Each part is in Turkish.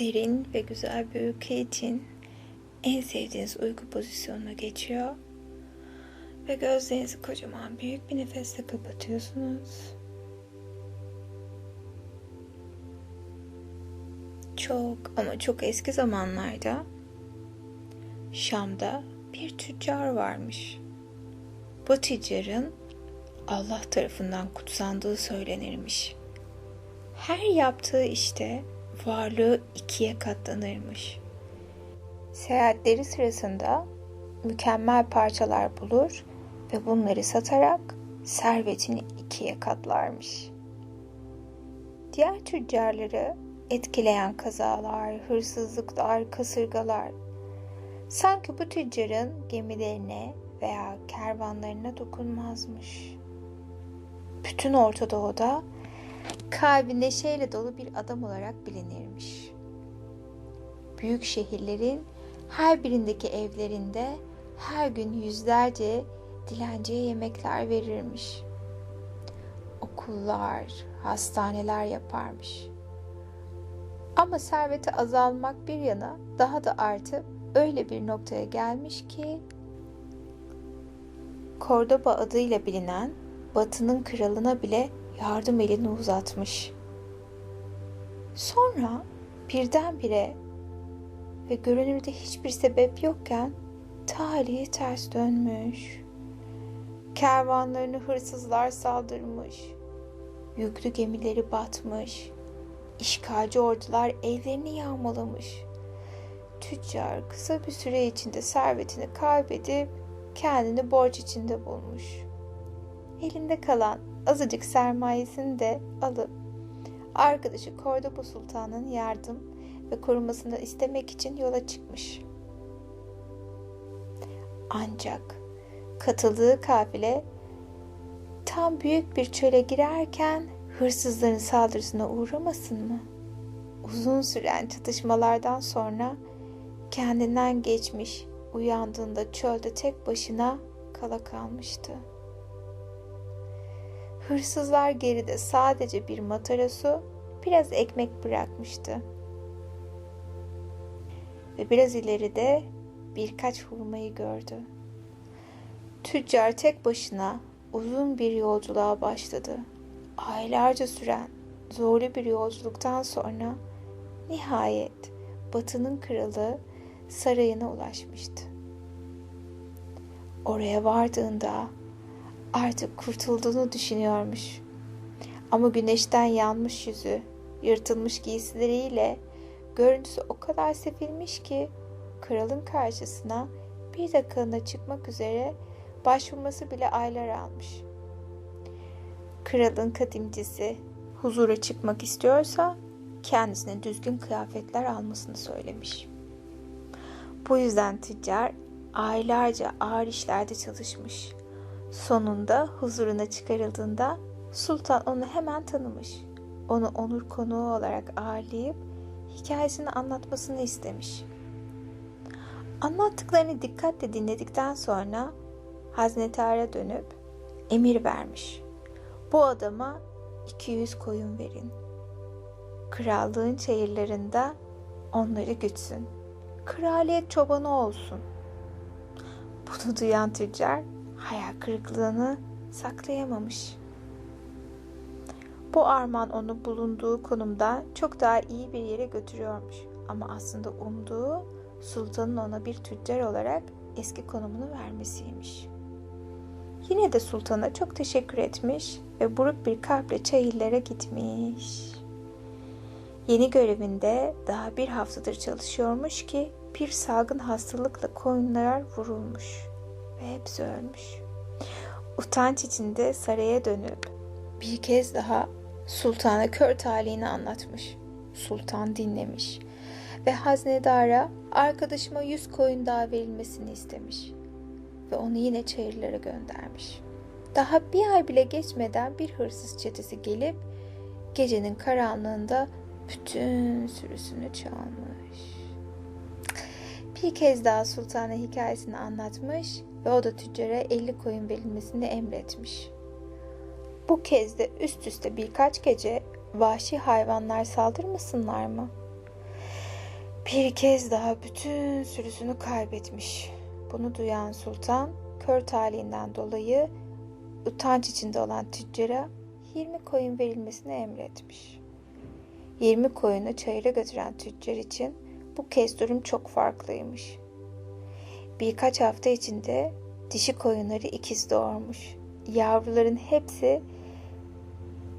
derin ve güzel bir uyku için en sevdiğiniz uyku pozisyonuna geçiyor. Ve gözlerinizi kocaman büyük bir nefesle kapatıyorsunuz. Çok ama çok eski zamanlarda Şam'da bir tüccar varmış. Bu tüccarın Allah tarafından kutsandığı söylenirmiş. Her yaptığı işte varlığı ikiye katlanırmış. Seyahatleri sırasında mükemmel parçalar bulur ve bunları satarak servetini ikiye katlarmış. Diğer tüccarları etkileyen kazalar, hırsızlıklar, kasırgalar sanki bu tüccarın gemilerine veya kervanlarına dokunmazmış. Bütün Orta Doğu'da kalbi neşeyle dolu bir adam olarak bilinirmiş. Büyük şehirlerin her birindeki evlerinde her gün yüzlerce dilenciye yemekler verirmiş. Okullar, hastaneler yaparmış. Ama serveti azalmak bir yana daha da artıp öyle bir noktaya gelmiş ki Kordoba adıyla bilinen Batı'nın kralına bile yardım elini uzatmış. Sonra birdenbire ve görünürde hiçbir sebep yokken talihi ters dönmüş. Kervanlarını hırsızlar saldırmış. Yüklü gemileri batmış. İşgalci ordular evlerini yağmalamış. Tüccar kısa bir süre içinde servetini kaybedip kendini borç içinde bulmuş. Elinde kalan azıcık sermayesini de alıp arkadaşı Kordoba Sultan'ın yardım ve korumasını istemek için yola çıkmış. Ancak katıldığı kafile tam büyük bir çöle girerken hırsızların saldırısına uğramasın mı? Uzun süren çatışmalardan sonra kendinden geçmiş, uyandığında çölde tek başına kala kalmıştı. Hırsızlar geride sadece bir matara su, biraz ekmek bırakmıştı. Ve biraz ileride birkaç hurmayı gördü. Tüccar tek başına uzun bir yolculuğa başladı. Aylarca süren zorlu bir yolculuktan sonra nihayet Batı'nın kralı sarayına ulaşmıştı. Oraya vardığında artık kurtulduğunu düşünüyormuş. Ama güneşten yanmış yüzü, yırtılmış giysileriyle görüntüsü o kadar sefilmiş ki kralın karşısına bir dakikalığına çıkmak üzere başvurması bile aylar almış. Kralın kadimcisi huzura çıkmak istiyorsa kendisine düzgün kıyafetler almasını söylemiş. Bu yüzden tüccar aylarca ağır işlerde çalışmış. Sonunda huzuruna çıkarıldığında sultan onu hemen tanımış. Onu onur konuğu olarak ağırlayıp hikayesini anlatmasını istemiş. Anlattıklarını dikkatle dinledikten sonra haznetara dönüp emir vermiş. Bu adama 200 koyun verin. Krallığın çayırlarında onları gütsün. Kraliyet çobanı olsun. Bunu duyan tüccar hayal kırıklığını saklayamamış. Bu armağan onu bulunduğu konumda çok daha iyi bir yere götürüyormuş. Ama aslında umduğu sultanın ona bir tüccar olarak eski konumunu vermesiymiş. Yine de sultana çok teşekkür etmiş ve buruk bir kalple çayırlara gitmiş. Yeni görevinde daha bir haftadır çalışıyormuş ki bir salgın hastalıkla koyunlar vurulmuş ve hepsi ölmüş. Utanç içinde saraya dönüp bir kez daha sultana kör talihini anlatmış. Sultan dinlemiş ve haznedara arkadaşıma yüz koyun daha verilmesini istemiş ve onu yine çayırlara göndermiş. Daha bir ay bile geçmeden bir hırsız çetesi gelip gecenin karanlığında bütün sürüsünü çalmış. Bir kez daha sultana hikayesini anlatmış ve o da tüccara 50 koyun verilmesini emretmiş. Bu kez de üst üste birkaç gece vahşi hayvanlar saldırmasınlar mı? Bir kez daha bütün sürüsünü kaybetmiş. Bunu duyan sultan kör talihinden dolayı utanç içinde olan tüccara 20 koyun verilmesini emretmiş. 20 koyunu çayıra götüren tüccar için bu kez durum çok farklıymış. Birkaç hafta içinde dişi koyunları ikiz doğurmuş. Yavruların hepsi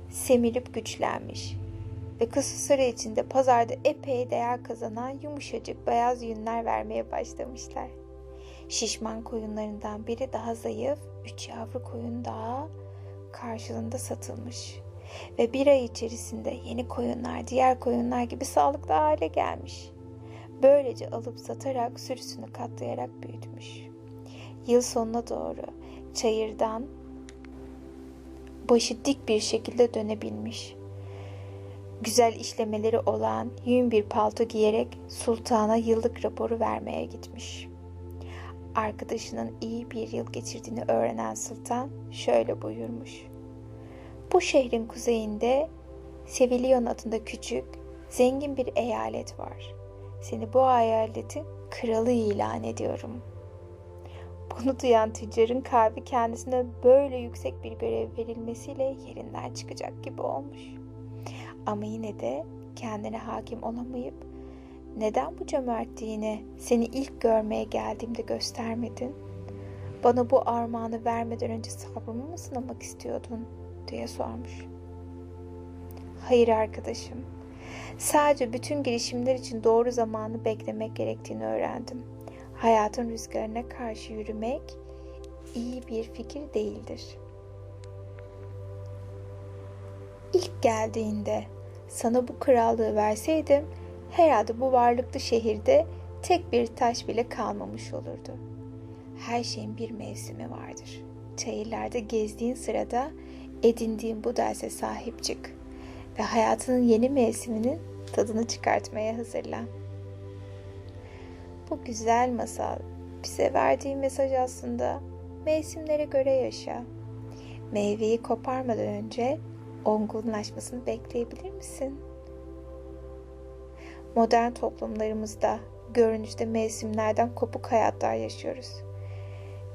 semirip güçlenmiş ve kısa süre içinde pazarda epey değer kazanan yumuşacık beyaz yünler vermeye başlamışlar. Şişman koyunlarından biri daha zayıf, üç yavru koyun daha karşılığında satılmış. Ve bir ay içerisinde yeni koyunlar diğer koyunlar gibi sağlıklı hale gelmiş. Böylece alıp satarak sürüsünü katlayarak büyütmüş. Yıl sonuna doğru çayırdan başı dik bir şekilde dönebilmiş. Güzel işlemeleri olan yün bir palto giyerek sultana yıllık raporu vermeye gitmiş. Arkadaşının iyi bir yıl geçirdiğini öğrenen sultan şöyle buyurmuş. Bu şehrin kuzeyinde Sevilyon adında küçük, zengin bir eyalet var. Seni bu eyaletin kralı ilan ediyorum. Bunu duyan tüccarın kalbi kendisine böyle yüksek bir görev verilmesiyle yerinden çıkacak gibi olmuş. Ama yine de kendine hakim olamayıp neden bu cömertliğini seni ilk görmeye geldiğimde göstermedin? Bana bu armağanı vermeden önce sabrımı mı sınamak istiyordun? diye sormuş. Hayır arkadaşım. Sadece bütün girişimler için doğru zamanı beklemek gerektiğini öğrendim. Hayatın rüzgarına karşı yürümek iyi bir fikir değildir. İlk geldiğinde sana bu krallığı verseydim herhalde bu varlıklı şehirde tek bir taş bile kalmamış olurdu. Her şeyin bir mevsimi vardır. Çayırlarda gezdiğin sırada edindiğin bu derse sahip çık ve hayatının yeni mevsiminin tadını çıkartmaya hazırlan. Bu güzel masal bize verdiği mesaj aslında mevsimlere göre yaşa. Meyveyi koparmadan önce olgunlaşmasını bekleyebilir misin? Modern toplumlarımızda görünüşte mevsimlerden kopuk hayatlar yaşıyoruz.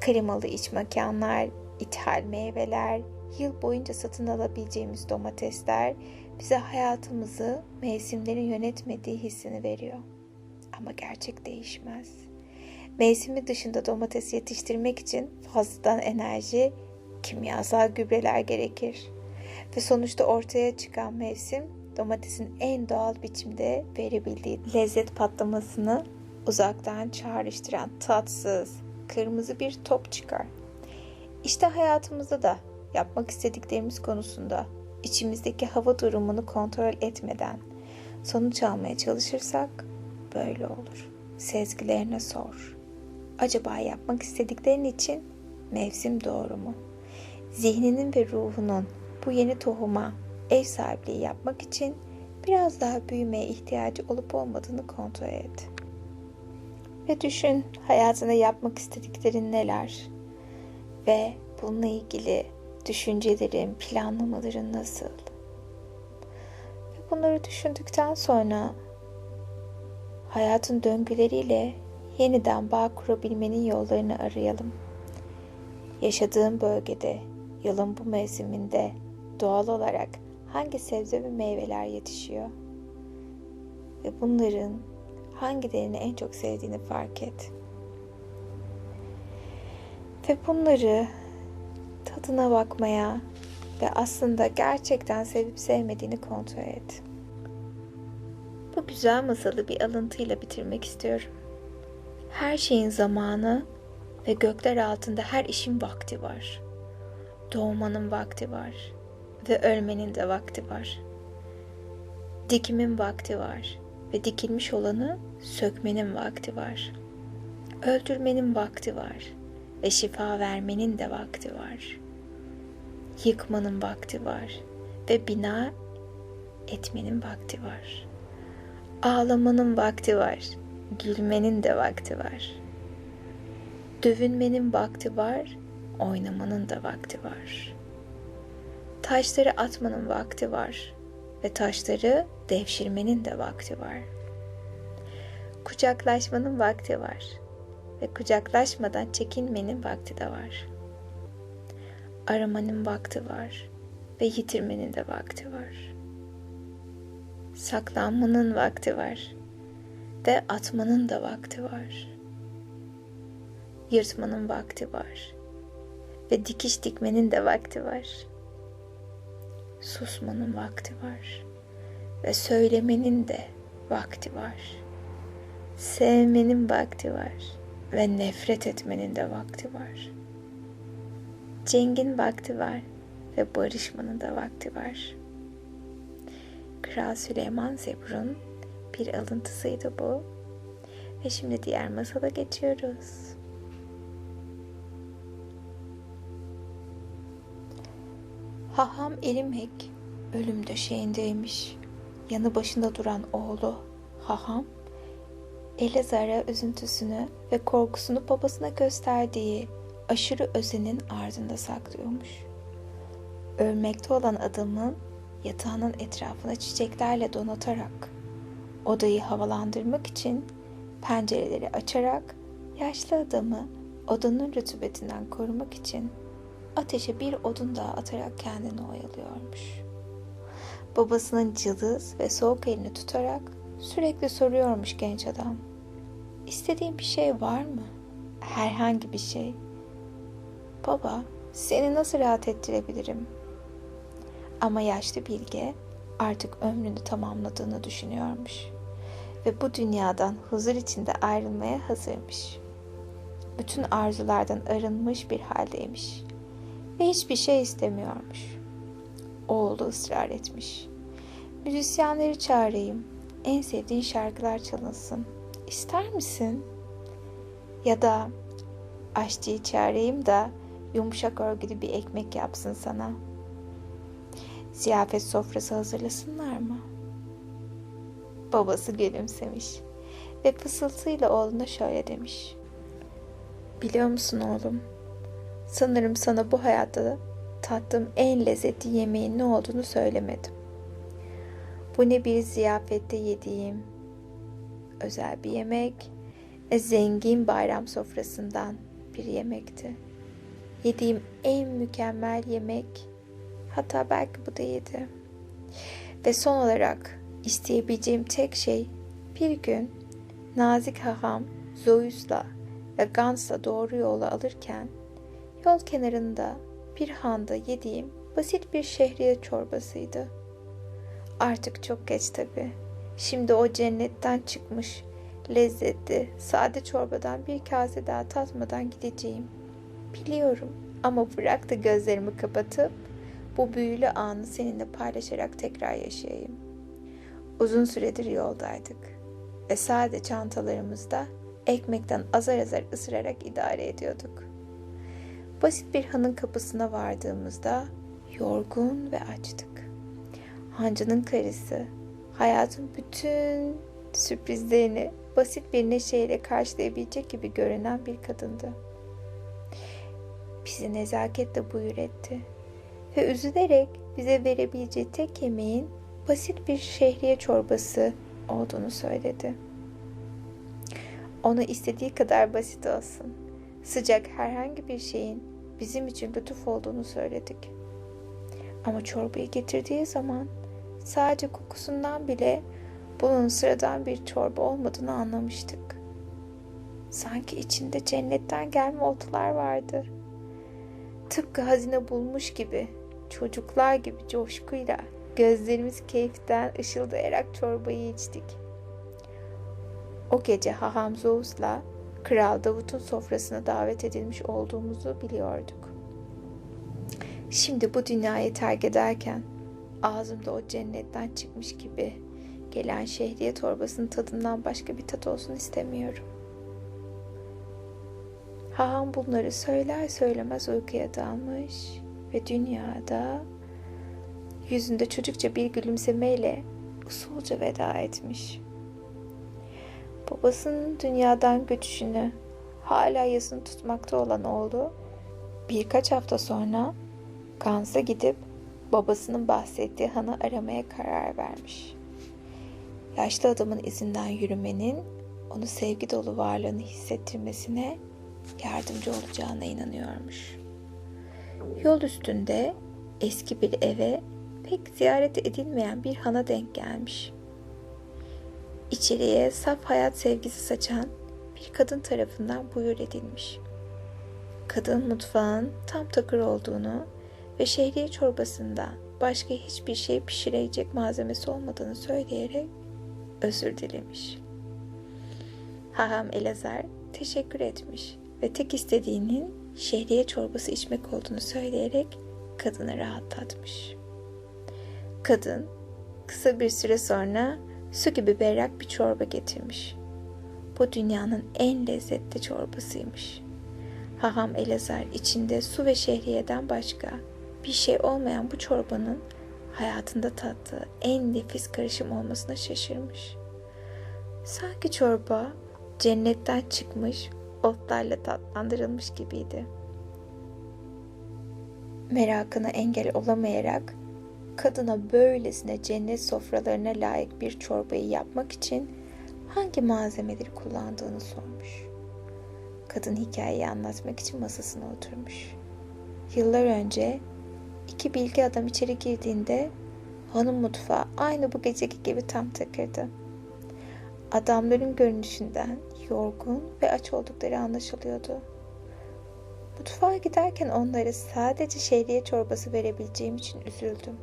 Klimalı iç mekanlar, ithal meyveler, yıl boyunca satın alabileceğimiz domatesler bize hayatımızı mevsimlerin yönetmediği hissini veriyor. Ama gerçek değişmez. Mevsimi dışında domates yetiştirmek için fazladan enerji, kimyasal gübreler gerekir. Ve sonuçta ortaya çıkan mevsim domatesin en doğal biçimde verebildiği lezzet patlamasını uzaktan çağrıştıran tatsız, kırmızı bir top çıkar. İşte hayatımızda da yapmak istediklerimiz konusunda içimizdeki hava durumunu kontrol etmeden sonuç almaya çalışırsak böyle olur. Sezgilerine sor. Acaba yapmak istediklerin için mevsim doğru mu? Zihninin ve ruhunun bu yeni tohuma ev sahipliği yapmak için biraz daha büyümeye ihtiyacı olup olmadığını kontrol et. Ve düşün hayatında yapmak istediklerin neler ve bununla ilgili düşüncelerin, planlamaların nasıl? Ve bunları düşündükten sonra hayatın döngüleriyle yeniden bağ kurabilmenin yollarını arayalım. Yaşadığım bölgede yılın bu mevsiminde doğal olarak hangi sebze ve meyveler yetişiyor? Ve bunların hangilerini en çok sevdiğini fark et. Ve bunları tadına bakmaya ve aslında gerçekten sevip sevmediğini kontrol et. Bu güzel masalı bir alıntıyla bitirmek istiyorum. Her şeyin zamanı ve gökler altında her işin vakti var. Doğmanın vakti var ve ölmenin de vakti var. Dikimin vakti var ve dikilmiş olanı sökmenin vakti var. Öldürmenin vakti var ve şifa vermenin de vakti var. Yıkmanın vakti var ve bina etmenin vakti var. Ağlamanın vakti var, gülmenin de vakti var. Dövünmenin vakti var, oynamanın da vakti var. Taşları atmanın vakti var ve taşları devşirmenin de vakti var. kucaklaşmanın vakti var ve kucaklaşmadan çekinmenin vakti de var. Aramanın vakti var ve yitirmenin de vakti var. Saklanmanın vakti var ve atmanın da vakti var. Yırtmanın vakti var ve dikiş dikmenin de vakti var. Susmanın vakti var ve söylemenin de vakti var. Sevmenin vakti var ve nefret etmenin de vakti var. Cengin vakti var ve barışmanın da vakti var. Kral Süleyman Zebur'un bir alıntısıydı bu. Ve şimdi diğer masala geçiyoruz. Haham Elimek ölüm döşeğindeymiş. Yanı başında duran oğlu Haham, Elazar'a üzüntüsünü ve korkusunu babasına gösterdiği aşırı özenin ardında saklıyormuş. Ölmekte olan adamın yatağının etrafına çiçeklerle donatarak, odayı havalandırmak için pencereleri açarak yaşlı adamı odanın rütubetinden korumak için ateşe bir odun daha atarak kendini oyalıyormuş. Babasının cılız ve soğuk elini tutarak sürekli soruyormuş genç adam. İstediğin bir şey var mı? Herhangi bir şey. Baba, seni nasıl rahat ettirebilirim? Ama yaşlı bilge artık ömrünü tamamladığını düşünüyormuş ve bu dünyadan huzur içinde ayrılmaya hazırmış. Bütün arzulardan arınmış bir haldeymiş ve hiçbir şey istemiyormuş. Oğlu ısrar etmiş. Müzisyenleri çağırayım. En sevdiğin şarkılar çalınsın. İster misin? Ya da aşçıyı çağırayım da yumuşak örgülü bir ekmek yapsın sana. Ziyafet sofrası hazırlasınlar mı? Babası gülümsemiş ve fısıltıyla oğluna şöyle demiş. Biliyor musun oğlum? Sanırım sana bu hayatta tattığım en lezzetli yemeğin ne olduğunu söylemedim. Bu ne bir ziyafette yediğim özel bir yemek, e, zengin bayram sofrasından bir yemekti. Yediğim en mükemmel yemek, hatta belki bu değildi. Ve son olarak isteyebileceğim tek şey bir gün nazik haham Zoyus'la ve Gans'la doğru yola alırken yol kenarında bir handa yediğim basit bir şehriye çorbasıydı. Artık çok geç tabi. Şimdi o cennetten çıkmış lezzetli, sade çorbadan bir kase daha tatmadan gideceğim. Biliyorum ama bırak da gözlerimi kapatıp bu büyülü anı seninle paylaşarak tekrar yaşayayım. Uzun süredir yoldaydık ve sade çantalarımızda ekmekten azar azar ısırarak idare ediyorduk. Basit bir hanın kapısına vardığımızda yorgun ve açtık. Hancının karısı hayatın bütün sürprizlerini basit bir neşeyle karşılayabilecek gibi görünen bir kadındı. Bizi nezaketle buyur etti ve üzülerek bize verebileceği tek yemeğin basit bir şehriye çorbası olduğunu söyledi. Onu istediği kadar basit olsun, sıcak herhangi bir şeyin bizim için lütuf olduğunu söyledik. Ama çorbayı getirdiği zaman sadece kokusundan bile bunun sıradan bir çorba olmadığını anlamıştık. Sanki içinde cennetten gelme otlar vardı. Tıpkı hazine bulmuş gibi, çocuklar gibi coşkuyla gözlerimiz keyiften ışıldayarak çorbayı içtik. O gece Haham Zeus'la Kral Davut'un sofrasına davet edilmiş olduğumuzu biliyorduk. Şimdi bu dünyayı terk ederken ağzımda o cennetten çıkmış gibi gelen şehriye torbasının tadından başka bir tat olsun istemiyorum. Haham bunları söyler söylemez uykuya dalmış ve dünyada yüzünde çocukça bir gülümsemeyle usulca veda etmiş. Babasının dünyadan göçüşünü hala yazını tutmakta olan oğlu birkaç hafta sonra Kans'a gidip babasının bahsettiği hanı aramaya karar vermiş. Yaşlı adamın izinden yürümenin onu sevgi dolu varlığını hissettirmesine yardımcı olacağına inanıyormuş. Yol üstünde eski bir eve pek ziyaret edilmeyen bir hana denk gelmiş. İçeriye saf hayat sevgisi saçan bir kadın tarafından buyur edilmiş. Kadın mutfağın tam takır olduğunu ve şehriye çorbasında başka hiçbir şey pişirecek malzemesi olmadığını söyleyerek özür dilemiş. Haham Elazar teşekkür etmiş ve tek istediğinin şehriye çorbası içmek olduğunu söyleyerek kadını rahatlatmış. Kadın kısa bir süre sonra su gibi berrak bir çorba getirmiş. Bu dünyanın en lezzetli çorbasıymış. Haham Elazar içinde su ve şehriyeden başka bir şey olmayan bu çorbanın hayatında tattığı en nefis karışım olmasına şaşırmış. Sanki çorba cennetten çıkmış, otlarla tatlandırılmış gibiydi. Merakına engel olamayarak kadına böylesine cennet sofralarına layık bir çorbayı yapmak için hangi malzemeleri kullandığını sormuş. Kadın hikayeyi anlatmak için masasına oturmuş. Yıllar önce iki bilgi adam içeri girdiğinde hanım mutfağı aynı bu geceki gibi tam takırdı. Adamların görünüşünden yorgun ve aç oldukları anlaşılıyordu. Mutfağa giderken onlara sadece şehriye çorbası verebileceğim için üzüldüm.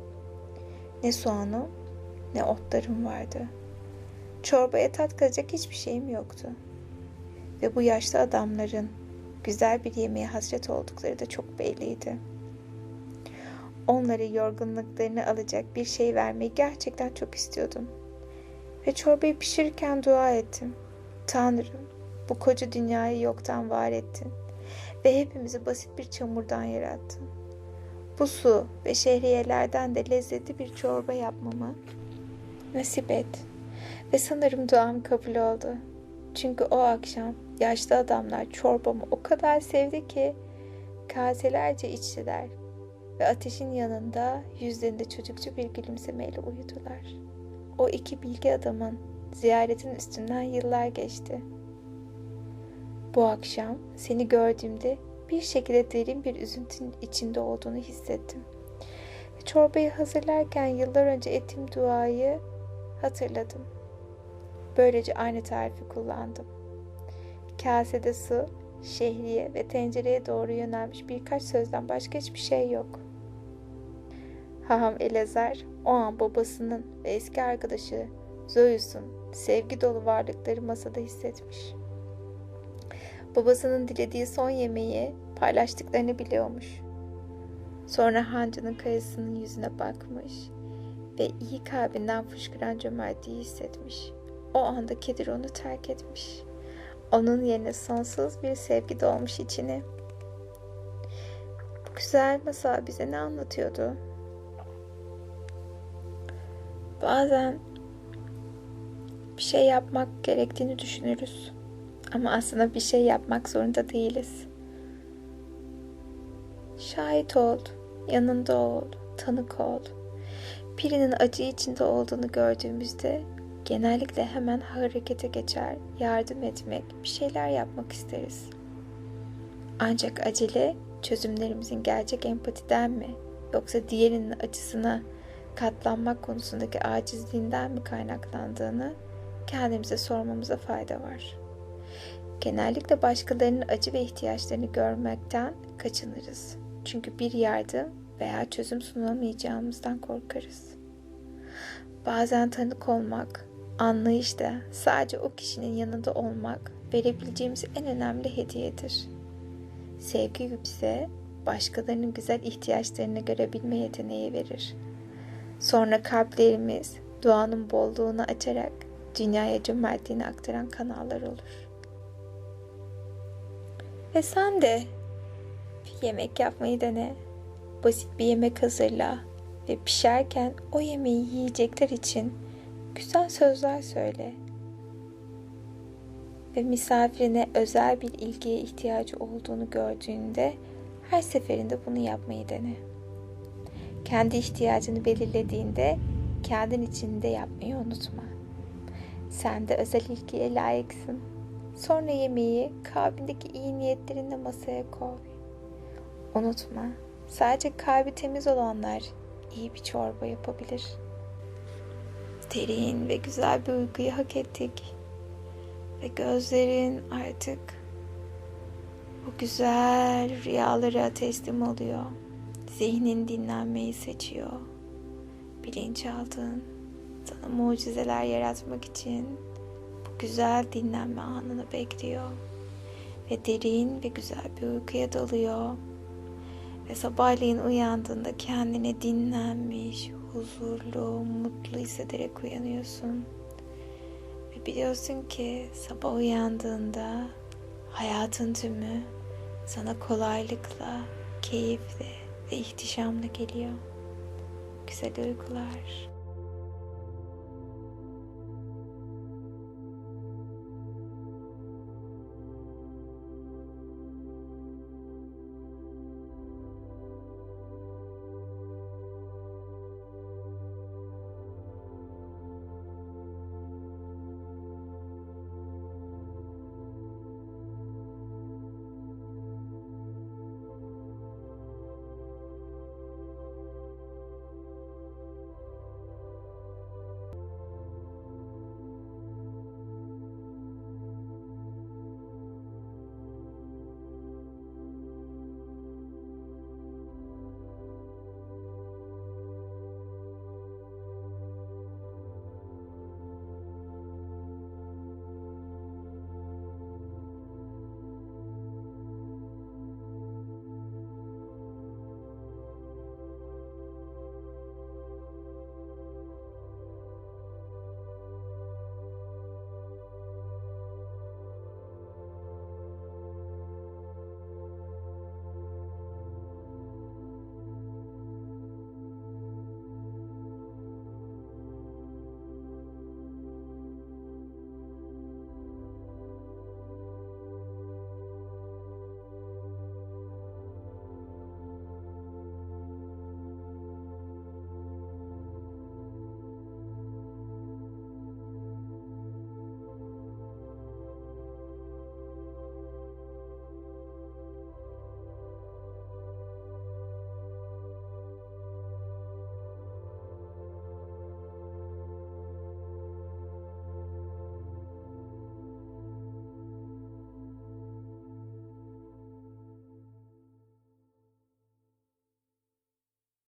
Ne soğanım ne otlarım vardı. Çorbaya tat kalacak hiçbir şeyim yoktu. Ve bu yaşlı adamların güzel bir yemeğe hasret oldukları da çok belliydi. Onlara yorgunluklarını alacak bir şey vermeyi gerçekten çok istiyordum. Ve çorbayı pişirirken dua ettim. Tanrım, bu koca dünyayı yoktan var ettin ve hepimizi basit bir çamurdan yarattın. Bu su ve şehriyelerden de lezzetli bir çorba yapmamı nasip et. Ve sanırım duam kabul oldu. Çünkü o akşam yaşlı adamlar çorbamı o kadar sevdi ki kaselerce içtiler ve ateşin yanında yüzlerinde çocukçu bir gülümsemeyle uyudular. O iki bilgi adamın ziyaretin üstünden yıllar geçti. Bu akşam seni gördüğümde bir şekilde derin bir üzüntünün içinde olduğunu hissettim. Çorbayı hazırlarken yıllar önce ettiğim duayı hatırladım. Böylece aynı tarifi kullandım. Kasede su, şehriye ve tencereye doğru yönelmiş birkaç sözden başka hiçbir şey yok. Haham Elazar o an babasının ve eski arkadaşı Zoyus'un sevgi dolu varlıkları masada hissetmiş. Babasının dilediği son yemeği paylaştıklarını biliyormuş. Sonra hancının kayasının yüzüne bakmış ve iyi kalbinden fışkıran cömertliği hissetmiş. O anda Kedir onu terk etmiş. Onun yerine sonsuz bir sevgi dolmuş içini. Bu güzel masal bize ne anlatıyordu? Bazen bir şey yapmak gerektiğini düşünürüz. Ama aslında bir şey yapmak zorunda değiliz. Şahit ol, yanında ol, tanık ol. Birinin acı içinde olduğunu gördüğümüzde genellikle hemen harekete geçer, yardım etmek, bir şeyler yapmak isteriz. Ancak acele çözümlerimizin gerçek empatiden mi yoksa diğerinin acısına katlanmak konusundaki acizliğinden mi kaynaklandığını kendimize sormamıza fayda var. Genellikle başkalarının acı ve ihtiyaçlarını görmekten kaçınırız. Çünkü bir yardım veya çözüm sunamayacağımızdan korkarız. Bazen tanık olmak, anlayış da sadece o kişinin yanında olmak verebileceğimiz en önemli hediyedir. Sevgi bize başkalarının güzel ihtiyaçlarını görebilme yeteneği verir. Sonra kalplerimiz duanın bolluğunu açarak dünyaya cömertliğini aktaran kanallar olur. Ve sen de bir yemek yapmayı dene. Basit bir yemek hazırla ve pişerken o yemeği yiyecekler için güzel sözler söyle. Ve misafirine özel bir ilgiye ihtiyacı olduğunu gördüğünde her seferinde bunu yapmayı dene. Kendi ihtiyacını belirlediğinde kendin içinde yapmayı unutma. Sen de özel ilgiye layıksın. Sonra yemeği kalbindeki iyi niyetlerinle masaya koy. Unutma, sadece kalbi temiz olanlar iyi bir çorba yapabilir. Derin ve güzel bir uykuyu hak ettik. Ve gözlerin artık bu güzel rüyalara teslim oluyor. Zihnin dinlenmeyi seçiyor. Bilinçaltın sana mucizeler yaratmak için bu güzel dinlenme anını bekliyor. Ve derin ve güzel bir uykuya dalıyor. Ve sabahleyin uyandığında kendine dinlenmiş, huzurlu, mutlu hissederek uyanıyorsun. Ve biliyorsun ki sabah uyandığında hayatın tümü sana kolaylıkla, keyifle ve ihtişamla geliyor. Güzel uykular.